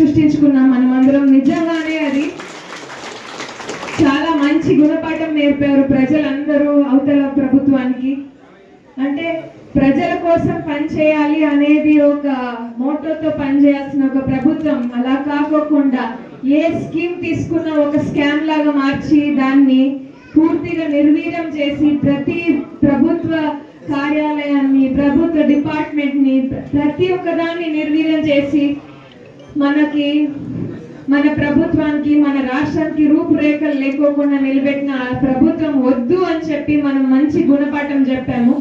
సృష్టించుకున్నాం మనం అందరం నిజంగానే అది చాలా మంచి గుణపాఠం నేర్పారు ప్రజలందరూ అవతల ప్రభుత్వానికి. అంటే ప్రజల కోసం పనిచేయాలి అనేది ఒక మోటోతో పనిచేయాల్సిన ఒక ప్రభుత్వం. అలా కాకోకుండా ఏ స్కీమ్ తీసుకున్నా ఒక స్కామ్ లాగా మార్చి దాన్ని పూర్తిగా నిర్వీర్యం చేసి ప్రతి ప్రభుత్వ కార్యాలయాన్ని ప్రభుత్వ డిపార్ట్మెంట్ని ప్రతి ఒక్కదాన్ని నిర్వీర్యం చేసి మనకి మన ప్రభుత్వానికి మన రాష్ట్రానికి రూపురేఖలు లేకోకుండా నిలబెట్టిన ఆ ప్రభుత్వం వద్దు అని చెప్పి మనం మంచి గుణపాఠం చెప్పాము.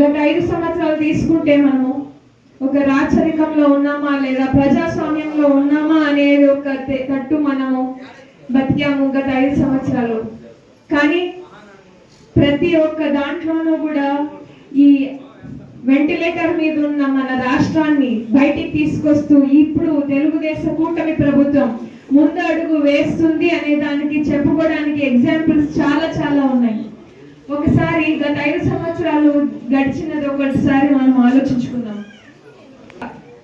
గత ఐదు సంవత్సరాలు తీసుకుంటే మనము ఒక రాచరికంలో ఉన్నామా లేదా ప్రజాస్వామ్యంలో ఉన్నామా అనేది ఒక కట్టు తట్టు మనము బతికాము గత ఐదు సంవత్సరాలు. కానీ ప్రతి ఒక్క దాంట్లోనూ కూడా ఈ వెంటిలేటర్ మీద ఉన్న మన రాష్ట్రాన్ని బయటికి తీసుకొస్తూ ఇప్పుడు తెలుగుదేశం కూటమి ప్రభుత్వం ముందు అడుగు వేస్తుంది అనే దానికి చెప్పుకోవడానికి ఎగ్జాంపుల్స్ చాలా చాలా ఉన్నాయి. ఒకసారి గత ఐదు సంవత్సరాలు గడిచినది ఒకటిసారి మనం ఆలోచించుకుందాం.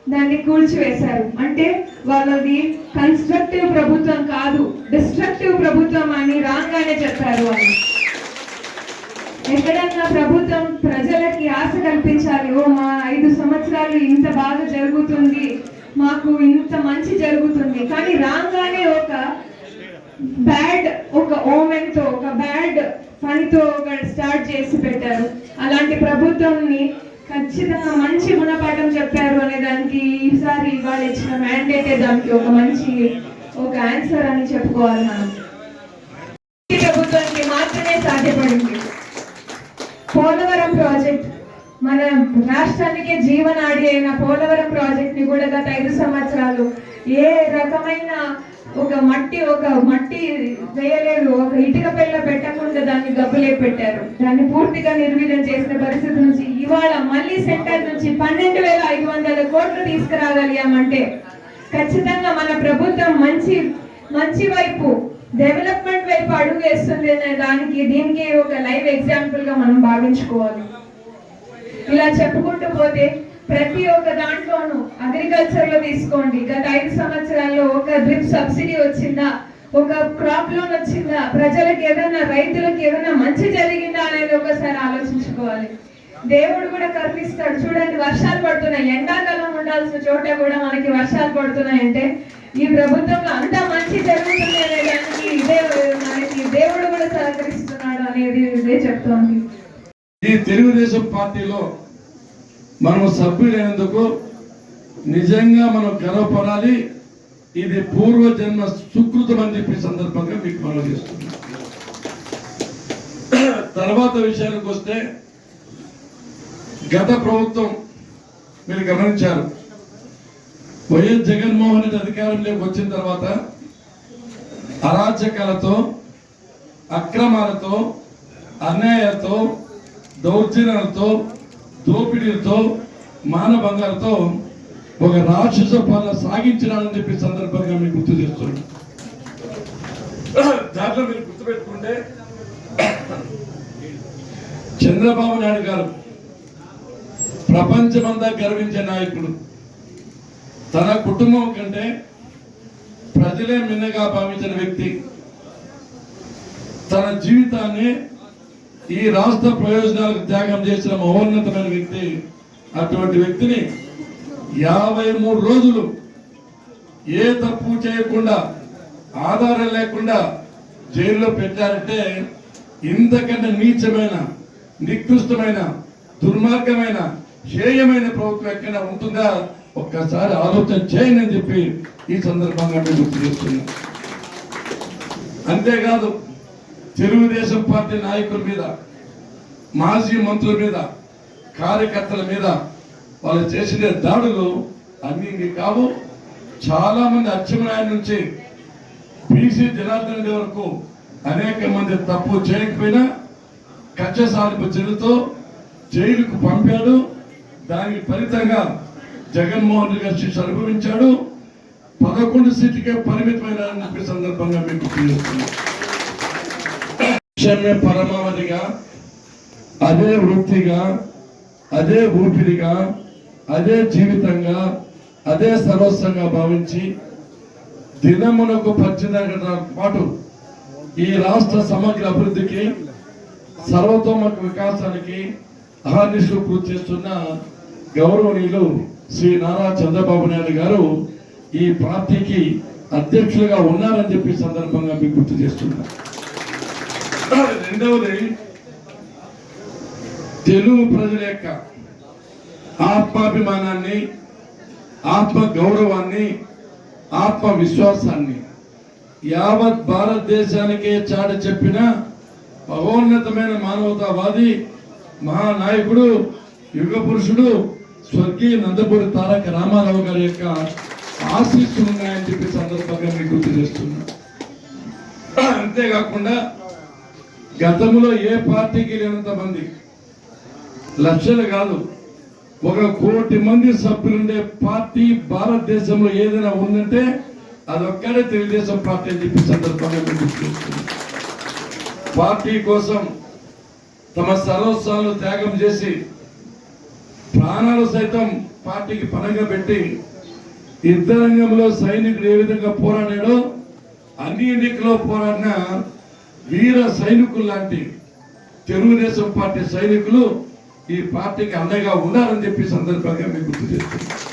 దాన్ని కూల్చివేశారు. అంటే వాళ్ళది కన్స్ట్రక్టివ్ ప్రభుత్వం కాదు డిస్ట్రక్టివ్ ప్రభుత్వం అని రాగానే చెప్పారు వాళ్ళు. ఎక్కడన్నా ప్రభుత్వం ప్రజలకి ఆశ కల్పించాలి ఓ మా ఐదు సంవత్సరాలు ఇంత బాగా జరుగుతుంది మాకు ఇంత మంచి జరుగుతుంది. కానీ రాగానే ఒక బ్యాడ్ ఒక ఓమెన్తో ఒక బ్యాడ్ పనితో ఒక స్టార్ట్ చేసి పెట్టారు. అలాంటి ప్రభుత్వంని ఖచ్చితంగా మంచి గుణపాఠం చెప్పారు అనే దానికి ఈసారి ఇవాళ ఇచ్చిన మ్యాండేటే దానికి ఒక మంచి ఒక ఆన్సర్ అని చెప్పుకోవాలి మనం. ప్రభుత్వానికి మాత్రమే సాధ్యపడింది. పోలవరం ప్రాజెక్ట్ మన రాష్ట్రానికి జీవనాడి అయిన పోలవరం ప్రాజెక్ట్ని కూడా గత ఐదు సంవత్సరాలు ఏ రకమైన ఒక మట్టి ఒక మట్టి వేయలేదు ఒక ఇటుక పిల్ల పెట్టకుండా దాన్ని గబ్బులే పెట్టారు. దాన్ని పూర్తిగా నిర్వీర్యం చేసిన పరిస్థితి నుంచి ఇవాళ మళ్ళీ సెంటర్ నుంచి పన్నెండు వేల ఐదు వందల కోట్లు తీసుకురాగలిగామంటే ఖచ్చితంగా మన ప్రభుత్వం మంచి మంచి వైపు డెవలప్మెంట్ వైపు అడుగు వేస్తుంది అనే దానికి దీనికి ఒక లైవ్ ఎగ్జాంపుల్గా మనం భావించుకోవాలి. ఇలా చెప్పుకుంటూ పోతే ప్రతి ఒక్క దాంట్లోనూ అగ్రికల్చర్లో తీసుకోండి. గత ఐదు సంవత్సరాల్లో ఒక డ్రిప్ సబ్సిడీ వచ్చిందా? ఒక క్రాప్ లోన్ వచ్చిందా? ప్రజలకు ఏదైనా రైతులకు ఏదైనా మంచి జరిగిందా అనేది ఒకసారి ఆలోచించుకోవాలి. దేవుడు కూడా కరుణిస్తాడు. చూడండి వర్షాలు పడుతున్నాయి. ఎండాకాలం ఉండాల్సిన చోట కూడా మనకి వర్షాలు పడుతున్నాయి అంటే ఈ ప్రభుత్వంలో అంత మంచి జరుగుతుంది అనే దానికి ఇదే మనకి దేవుడు కూడా సహకరిస్తున్నాడు అనేది ఇదే చెప్తోంది. ఈ తెలుగుదేశం పార్టీలో మనం సభ్యులైనందుకు నిజంగా మనం గర్వపడాలి. ఇది పూర్వజన్మ సుకృతం అని చెప్పి సందర్భంగా మీకు మనం చేస్తున్నాం. తర్వాత విషయానికి వస్తే గత ప్రభుత్వం మీరు గమనించారు. వైఎస్ జగన్మోహన్ రెడ్డి అధికారంలోకి వచ్చిన తర్వాత అరాచకాలతో అక్రమాలతో అన్యాయాలతో దౌర్జన్యాలతో దోపిడీలతో మానభంగాలతో ఒక రాక్షస పాలన సాగించినాడని చెప్పి సందర్భంగా మీకు గుర్తు చేస్తున్నాను. దాంట్లో మీరు గుర్తుపెట్టుకుంటే చంద్రబాబు నాయుడు గారు ప్రపంచమంతా గర్వించే నాయకుడు. తన కుటుంబం కంటే ప్రజలే మిన్నగా భావించిన వ్యక్తి. తన జీవితాన్ని ఈ రాష్ట్ర ప్రయోజనాలకు త్యాగం చేసిన మహోన్నతమైన వ్యక్తి. అటువంటి వ్యక్తిని యాభై మూడు రోజులు ఏ తప్పు చేయకుండా ఆధారం లేకుండా జైల్లో పెట్టారంటే ఇంతకంటే నీచమైన నికృష్టమైన దుర్మార్గమైన హేయమైన ప్రభుత్వం ఎక్కడ ఉంటుందా? ఒక్కసారి ఆలోచన చేయని అని చెప్పి ఈ సందర్భంగా మేము గుర్తు చేస్తున్నాం. అంతేకాదు తెలుగుదేశం పార్టీ నాయకుల మీద మాజీ మంత్రుల మీద కార్యకర్తల మీద వాళ్ళు చేసిన దాడులు అన్ని కావు. చాలా మంది అచ్చెన్నాయ నుంచి బీసీ జనార్దన్ రెడ్డి వరకు అనేక మంది తప్పు చేయకపోయినా కక్ష సాధింపు జైలుకు పంపాడు. దానికి ఫలితంగా జగన్మోహన్ రెడ్డి గారు శిక్ష అనుభవించాడు. పదకొండు సీట్లకే పరిమితమైన చెప్పే సందర్భంగా మీకు గుర్తు విషయమే పరమావధిగా అదే వృత్తిగా అదే ఊపిరిగా అదే జీవితంగా అదే సర్వస్వంగా భావించి దినమునకు పద్దెనిమిది పాటు ఈ రాష్ట్ర సమగ్ర అభివృద్ధికి సర్వతోముఖ వికాసానికి అహర్నిశలు కృషి చేస్తున్న గౌరవనీయులు శ్రీ నారా చంద్రబాబు నాయుడు గారు ఈ పార్టీకి అధ్యక్షులుగా ఉన్నారని చెప్పి సందర్భంగా మీకు గుర్తు చేస్తున్నా. రెండవది తెలుగు ప్రజల యొక్క ఆత్మాభిమానాన్ని ఆత్మ గౌరవాన్ని ఆత్మ విశ్వాసాన్ని యావత్ భారతదేశానికే చాట చెప్పిన మహోన్నతమైన మానవతావాది మహానాయకుడు యుగ పురుషుడు స్వర్గీయ నందపూరి తారక రామారావు గారి యొక్క ఆశీస్సులు ఉన్నాయని చెప్పి సందర్భంగా మీకు గుర్తు చేస్తున్నా. అంతేకాకుండా గతంలో ఏ పార్టీకి లేనంత మంది లక్షలు కాదు ఒక కోటి మంది సభ్యులుండే పార్టీ భారతదేశంలో ఏదైనా ఉందంటే అదొక్కడే తెలుగుదేశం పార్టీ అని చెప్పి సందర్భంగా మీకు గుర్తు పార్టీ కోసం తమ సర్వస్వాలను త్యాగం చేసి ప్రాణాలు సైతం పార్టీకి పనంగా పెట్టి యుద్ధరంగంలో సైనికుడు ఏ విధంగా పోరాడాడో అన్ని ఎన్నికల్లో పోరాడిన వీర సైనికులు లాంటి తెలుగుదేశం పార్టీ సైనికులు ఈ పార్టీకి అండగా ఉన్నారని చెప్పి సందర్భంగా మీకు గుర్తు చేస్తున్నాను